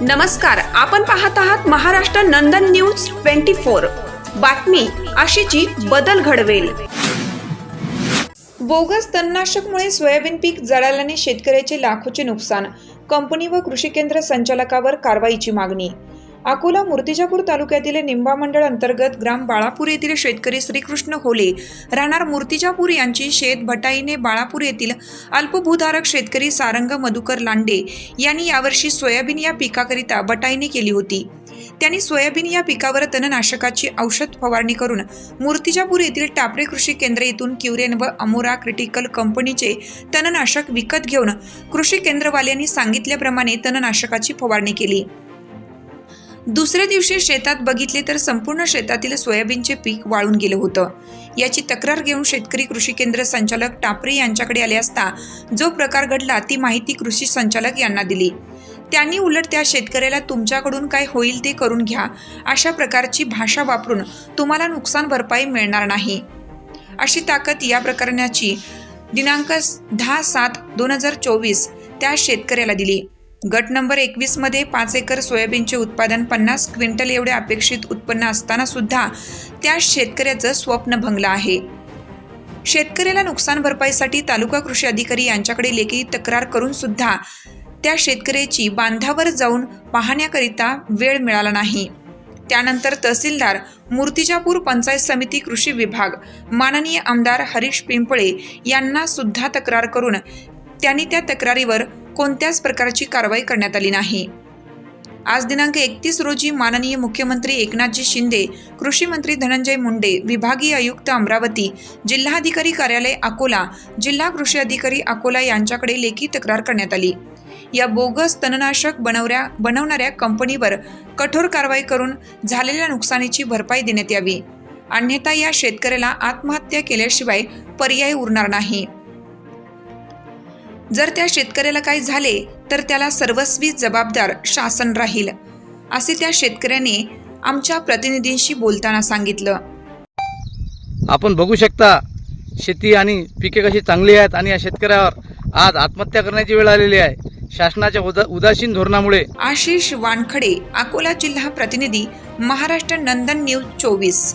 नमस्कार आपण पाहत आहात Maharashtra Nandan news twenty four. बातमी अशीची बदल घडवेल. बोगस तणनाशकमुळे सोयाबीन पीक जळाल्याने शेतकऱ्याचे लाखोचे नुकसान. कंपनी व कृषी केंद्र संचालकावर कारवाईची मागणी. अकोला मूर्तिजापूर तालुक्यातील निंबा मंडळ अंतर्गत ग्राम बाळापूर येथील शेतकरी श्रीकृष्ण होले राहणार मूर्तिजापूर यांची शेत भटाईने बाळापूर येथील अल्पभूधारक शेतकरी सारंग मधुकर लांडे यांनी यावर्षी सोयाबीन या पिकाकरिता बटाईने केली होती. त्यांनी सोयाबीन या पिकावर तणनाशकाची औषध फवारणी करून मूर्तिजापूर येथील टापरे कृषी केंद्र येथून क्युरेन व अमोरा क्रिटिकल कंपनीचे तणनाशक विकत घेऊन कृषी केंद्रवाल्यांनी सांगितल्याप्रमाणे तणनाशकाची फवारणी केली. दुसऱ्या दिवशी शेतात बघितले तर संपूर्ण शेतातील सोयाबीनचे पीक वाळून गेलं होतं. याची तक्रार घेऊन शेतकरी कृषी केंद्र संचालक टापरे यांच्याकडे आले असता जो प्रकार घडला ती माहिती कृषी संचालक यांना दिली. त्यांनी उलट त्या शेतकऱ्याला तुमच्याकडून काय होईल ते करून घ्या. अशा प्रकारची भाषा वापरून तुम्हाला नुकसान भरपाई मिळणार नाही. अशी ताकद या प्रकरणाची दिनांक दहा सात दोन हजार चोवीस त्या शेतकऱ्याला दिली. गट नंबर एकवीसमध्ये पाच एकर सोयाबीनचे उत्पादन पन्नास क्विंटल एवढे अपेक्षित उत्पन्न असताना सुद्धा त्या शेतकऱ्याचं स्वप्न भंगलं आहे. शेतकऱ्याला नुकसान भरपाईसाठी तालुका कृषी अधिकारी यांच्याकडे लेखी तक्रार करून सुद्धा त्या शेतकऱ्याची बांधावर जाऊन पाहण्याकरिता वेळ मिळाला नाही. त्यानंतर तहसीलदार मूर्तिजापूर पंचायत समिती कृषी विभाग माननीय आमदार हरीश पिंपळे यांना सुद्धा तक्रार करून त्यांनी त्या तक्रारीवर कोणत्याच प्रकारची कारवाई करण्यात आली नाही. आज दिनांक एकतीस रोजी माननीय मुख्यमंत्री एकनाथजी शिंदे कृषी मंत्री धनंजय मुंडे विभागीय आयुक्त अमरावती जिल्हाधिकारी कार्यालय अकोला जिल्हा कृषी अधिकारी अकोला यांच्याकडे लेखी तक्रार करण्यात आली. या बोगस तणनाशक बनवऱ्या बनवणाऱ्या कंपनीवर कठोर कारवाई करून झालेल्या नुकसानीची भरपाई देण्यात यावी. अन्यथा या शेतकऱ्याला आत्महत्या केल्याशिवाय पर्याय उरणार नाही. जर त्या शेतकऱ्याला काही झाले तर त्याला सर्वस्वी जबाबदार शासन राहील असे त्या शेतकऱ्याने आमच्या प्रतिनिधींशी बोलताना सांगितलं. आपण बघू शकता शेती आणि पिके कशी चांगली आहेत आणि या शेतकऱ्यावर आज आत्महत्या करण्याची वेळ आलेली आहे. शासनाच्या उदा उदासीन धोरणामुळे. आशिष वानखडे अकोला जिल्हा प्रतिनिधी महाराष्ट्र नंदन न्यूज चोवीस.